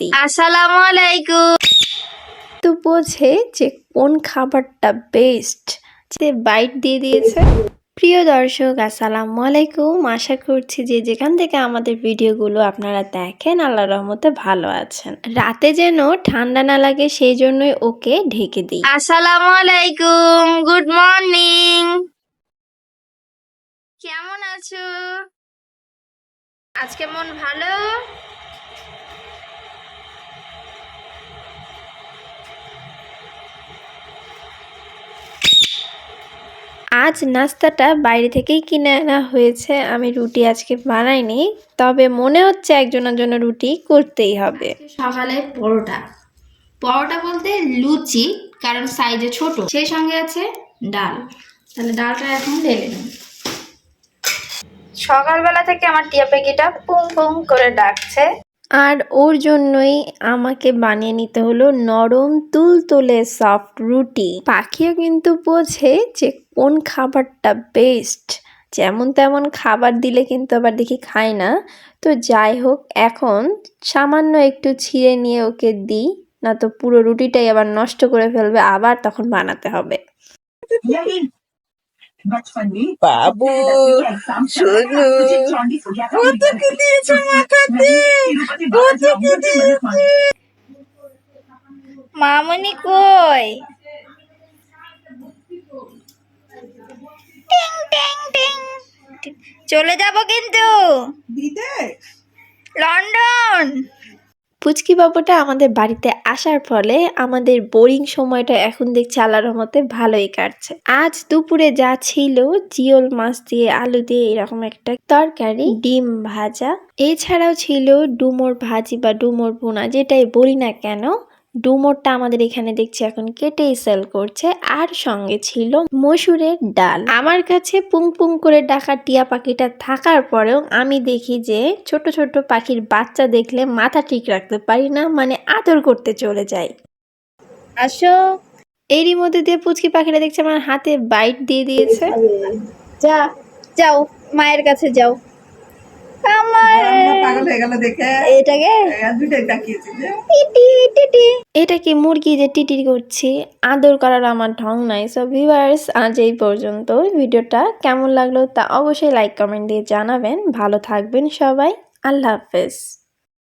দিই আসসালামু আলাইকুম তো বোঝে যে কোন খাবারটা বেস্ট যে বাইট দিয়ে দিয়েছে। প্রিয় দর্শক আসসালামু আলাইকুম আশা করছি যে যেখান থেকে আমাদের ভিডিওগুলো আপনারা দেখেন আল্লাহ রহমতে ভালো আছেন। রাতে যেন ঠান্ডা না লাগে সেই জন্যই ওকে ঢেকে দিই। আসসালামু আলাইকুম গুড মর্নিং কেমন আছো? আজকে মন ভালো? আজ নাস্তাটা বাইরে থেকেই কিনে আনা হয়েছে। আমি রুটি আজকে বানাইনি তবে মনে হচ্ছে একজনের জন্য রুটি করতেই হবে। সকালে পরোটা। পরোটা বলতে লুচি কারণ সাইজে ছোট। সেই সঙ্গে আছে ডাল। তাহলে ডালটা এখন ঢেলে নিই। সকালবেলা থেকে আমার টিয়া পাখিটা পুং পুং করে ডাকছে। আর ওর জন্যই আমাকে বানিয়ে নিতে হলো নরম তুলতুলে সফট রুটি। পাখিও কিন্তু বোঝে যে কোন খাবারটা বেস্ট যেমন তেমন খাবার দিলে কিন্তু আবার দেখি খায় না। তো যাই হোক এখন সামান্য একটু ছিঁড়ে নিয়ে ওকে দিই না তো পুরো রুটিটাই আবার নষ্ট করে ফেলবে আবার তখন বানাতে হবে। মামনি কই? চলে যাব কিন্তু। লন্ডন। পুচকি বাবুটা আমাদের বাড়িতে আসার ফলে আমাদের বোরিং সময়টা এখন দেখছি আল্লাহর রহমতে ভালোই কাটছে। আজ দুপুরে যা ছিল জিওল মাছ দিয়ে আলু দিয়ে এরকম একটা তরকারি ডিম ভাজা এছাড়াও ছিল ডুমোর ভাজি বা ডুমোর ভুনা যেটাই বলি না কেন ডুমোরটা আমাদের এখানে দেখছি এখন কেটেই সেল করছে, আর সঙ্গে ছিল মসুরের ডাল। আমার কাছে পুং পুং করে ডাকা টিয়া পাখিটা থাকার পরেও আমি দেখি যে ছোট ছোট পাখির বাচ্চা দেখলে মাথা ঠিক রাখতে পারি না মানে আদর করতে চলে যাই। আসো। এরই মধ্যে দিয়ে পুচকি পাখিটা দেখছি আমার হাতে বাইট দিয়ে দিয়েছে। যা, যাও, মায়ের কাছে যাও। এটা কি মুরগি যে টিটির করছি আদর করার আমার ঢং নাই। সো ভিভার্স আজ এই পর্যন্ত। ভিডিওটা কেমন লাগল তা অবশ্যই লাইক কমেন্ট দিয়ে জানাবেন। ভালো থাকবেন সবাই। আল্লাহ হাফেজ।